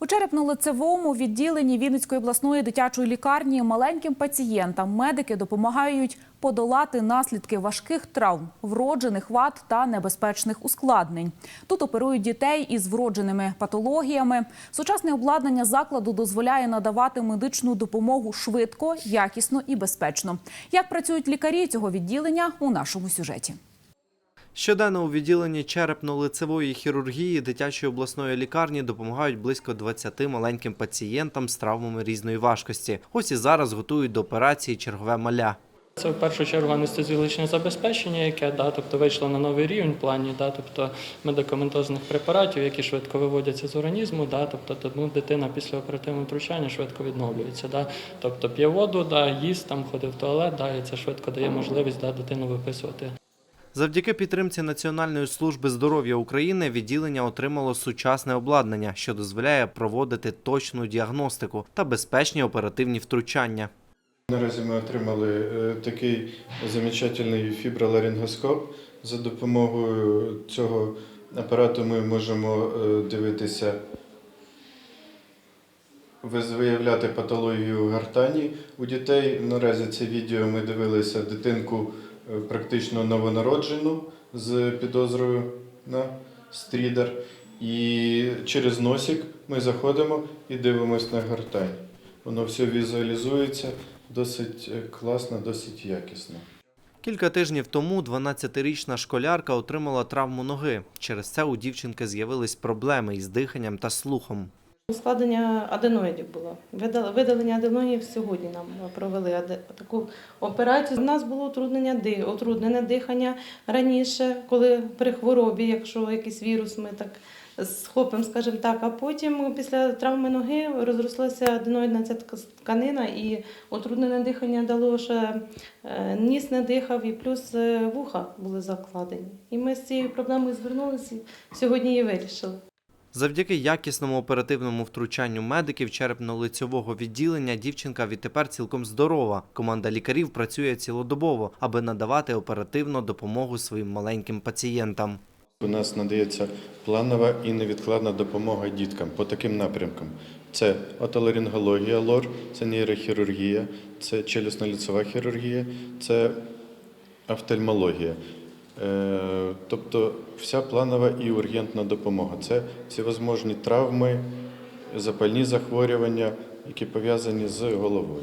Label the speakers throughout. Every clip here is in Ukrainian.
Speaker 1: У черепно-лицевому відділенні Вінницької обласної дитячої лікарні маленьким пацієнтам медики допомагають подолати наслідки важких травм, вроджених вад та небезпечних ускладнень. Тут оперують дітей із вродженими патологіями. Сучасне обладнання закладу дозволяє надавати медичну допомогу швидко, якісно і безпечно. Як працюють лікарі цього відділення у нашому сюжеті?
Speaker 2: Щоденно у відділенні черепно-лицевої хірургії дитячої обласної лікарні допомагають близько 20 маленьким пацієнтам з травмами різної важкості. Ось і зараз готують до операції чергове маля.
Speaker 3: Це в першу чергу анестезіологічне забезпечення, яке да, тобто вийшло на новий рівень в плані, да, тобто медикаментозних препаратів, які швидко виводяться з організму, да, тобто тому дитина після оперативного втручання швидко відновлюється. Да, тобто п'є воду, да, їсть, там ходить в туалет, да, і це швидко дає можливість да, дитину виписувати.
Speaker 2: Завдяки підтримці Національної служби здоров'я України відділення отримало сучасне обладнання, що дозволяє проводити точну діагностику та безпечні оперативні втручання.
Speaker 4: Наразі ми отримали е, такий замечательний фіброларингоскоп. За допомогою цього апарату ми можемо е, дивитися, виявляти патологію гортані у дітей. Наразі це відео ми дивилися дитинку практично новонароджену з підозрою на стрідер. І через носик ми заходимо і дивимося на гортань. Воно все візуалізується досить е, класно, досить якісно.
Speaker 2: Кілька тижнів тому 12-річна школярка отримала травму ноги. Через це у дівчинки з'явились проблеми із диханням та слухом.
Speaker 5: Складення аденоїдів було. Видал- Видалення аденоїдів сьогодні нам провели таку операцію. У нас було утруднення, утруднене дихання раніше, коли при хворобі, якщо якийсь вірус ми так схопимо, скажімо так, а потім після травми ноги розрослася аденоїдна ця тканина і утруднене дихання дало, що е, ніс не дихав і плюс е, вуха були закладені. І ми з цією проблемою звернулися сьогодні її вирішили.
Speaker 2: Завдяки якісному оперативному втручанню медиків черепно-лицьового відділення дівчинка відтепер цілком здорова. Команда лікарів працює цілодобово, аби надавати оперативну допомогу своїм маленьким пацієнтам.
Speaker 4: У нас надається планова і невідкладна допомога діткам по таким напрямкам. Це отоларингологія, лор, це нейрохірургія, це челюсно-ліцева хірургія, це офтальмологія. Е, Тобто вся планова і ургентна допомога. Це всевозможні травми, запальні захворювання, які пов'язані з головою.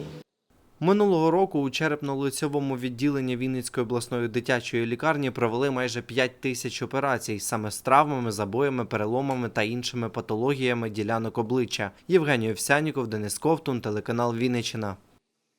Speaker 2: Минулого року у черепно-лицьовому відділенні Вінницької обласної дитячої лікарні провели майже 5 тисяч операцій саме з травмами, забоями, переломами та іншими патологіями ділянок обличчя. Євгеній Овсяніков, Денис Ковтун, телеканал Вінниччина.